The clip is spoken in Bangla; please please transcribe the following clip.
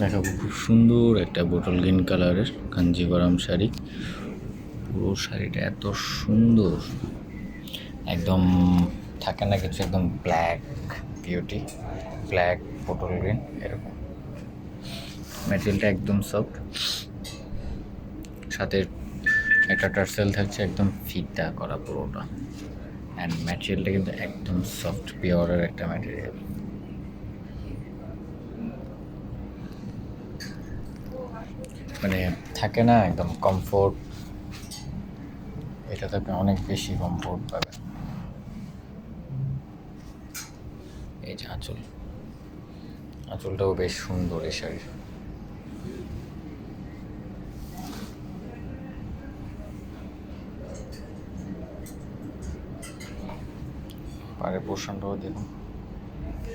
দেখাবো। খুব সুন্দর একটা বোটল গ্রিন কালারের কাঞ্জিবরম শাড়ি। পুরো শাড়িটা এত সুন্দর। একদম থাকে না কিছু, একদম black beauty black bottle green, এরকম। ম্যাটেরিয়ালটা একদম সফট সাথে একটা টার্সেল থাকছে, একদম ফিতা করা পুরোটা। অ্যান্ড ম্যাটেরিয়ালটা কিন্তু একদম সফট পিওরের একটা ম্যাটেরিয়াল মানে থাকে না একদম কমফোর্ট এটাতে আপনি অনেক বেশি কমফোর্ট পাবেন। এই যে আঁচল। আঁচলটাও বেশ সুন্দর এই শাড়ির। পাড়ের পোর্শনটাও দেখুন।